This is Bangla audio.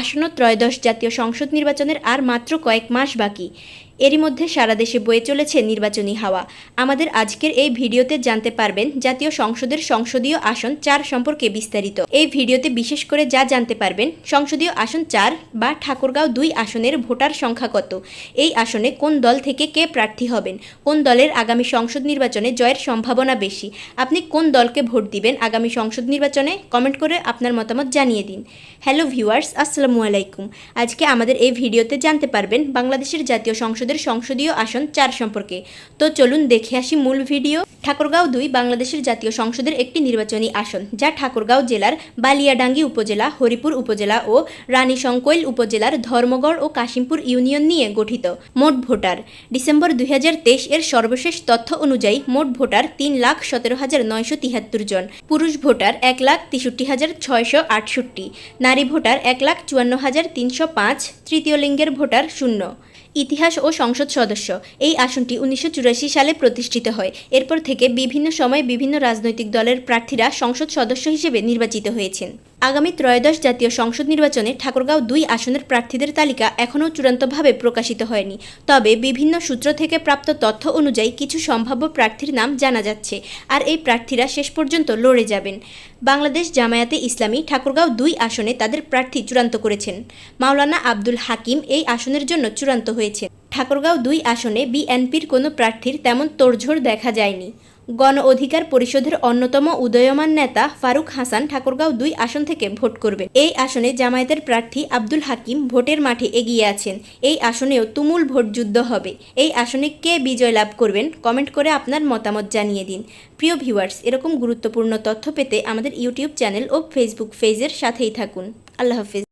আসন্ন ত্রয়োদশ জাতীয় সংসদ নির্বাচনের আর মাত্র কয়েক মাস বাকি। এরই মধ্যে সারা দেশে বয়ে চলেছে নির্বাচনী হাওয়া। আমাদের আজকের এই ভিডিওতে জানতে পারবেন জাতীয় সংসদের সংসদীয় আসন চার সম্পর্কে বিস্তারিত। এই ভিডিওতে বিশেষ করে যা জানতে পারবেন, সংসদীয় আসন চার বা ঠাকুরগাঁও দুই আসনের ভোটার সংখ্যা কত? এই আসনে কোন দল থেকে কে প্রার্থী হবেন? কোন দলের আগামী সংসদ নির্বাচনে জয়ের সম্ভাবনা বেশি? আপনি কোন দলকে ভোট দিবেন আগামী সংসদ নির্বাচনে? কমেন্ট করে আপনার মতামত জানিয়ে দিন। হ্যালো ভিউয়ার্স, আসসালামু আলাইকুম। আজকে আমাদের এই ভিডিওতে জানতে পারবেন বাংলাদেশের জাতীয় সংসদের সংসদীয় আসন চার সম্পর্কে। তো চলুন দেখে আসি মূল ভিডিও। ঠাকুরগাঁও দুই বাংলাদেশের জাতীয় সংসদের একটি নির্বাচনী আসন, যা ঠাকুরগাঁও জেলার বালিয়াডাঙ্গি উপজেলা, হরিপুর উপজেলা ও রানীশঙ্কৈল উপজেলার ধর্মগড় ও কাশিমপুর ইউনিয়ন নিয়ে গঠিত। মোট ভোটার, ডিসেম্বর দুই হাজার তেইশ এর সর্বশেষ তথ্য অনুযায়ী মোট ভোটার তিন লাখ সতেরো হাজার নয়শো তিহাত্তর জন। পুরুষ ভোটার এক লাখ তেষট্টি হাজার ছয়শো আটষট্টি। নারী ভোটার এক লাখ চুয়ান্ন হাজার তিনশো পাঁচ। তৃতীয় লিঙ্গের ভোটার শূন্য। ইতিহাস ও সংসদ সদস্য। এই আসনটি উনিশশো চুরাশি সালে প্রতিষ্ঠিত হয়। এরপর থেকে বিভিন্ন সময়ে বিভিন্ন রাজনৈতিক দলের প্রার্থীরা সংসদ সদস্য হিসেবে নির্বাচিত হয়েছেন। আগামী ত্রয়োদশ জাতীয় সংসদ নির্বাচনে ঠাকুরগাঁও দুই আসনের প্রার্থীদের তালিকা এখনও চূড়ান্তভাবে প্রকাশিত হয়নি। তবে বিভিন্ন সূত্র থেকে প্রাপ্ত তথ্য অনুযায়ী কিছু সম্ভাব্য প্রার্থীর নাম জানা যাচ্ছে আর এই প্রার্থীরা শেষ পর্যন্ত লড়ে যাবেন। বাংলাদেশ জামায়াতে ইসলামী ঠাকুরগাঁও দুই আসনে তাদের প্রার্থী চূড়ান্ত করেছেন। মাওলানা আব্দুল হাকিম এই আসনের জন্য চূড়ান্ত হয়েছে ঠাকুরগাঁও দুই আসনে বিএনপির কোনো প্রার্থীর তেমন তোড়ঝোড় দেখা যায়নি। গণ অধিকার পরিষদের অন্যতম উদয়মান নেতা ফারুক হাসান ঠাকুরগাঁও দুই আসন থেকে ভোট করবেন এই আসনে জামায়াতের প্রার্থী আব্দুল হাকিম ভোটের মাঠে এগিয়ে আছেন। এই আসনেও তুমুল ভোট যুদ্ধ হবে। এই আসনে কে বিজয় লাভ করবেন কমেন্ট করে আপনার মতামত জানিয়ে দিন। প্রিয় ভিউয়ার্স, এরকম গুরুত্বপূর্ণ তথ্য পেতে আমাদের ইউটিউব চ্যানেল ও ফেসবুক পেজের সাথেই থাকুন। আল্লাহ হাফিজ।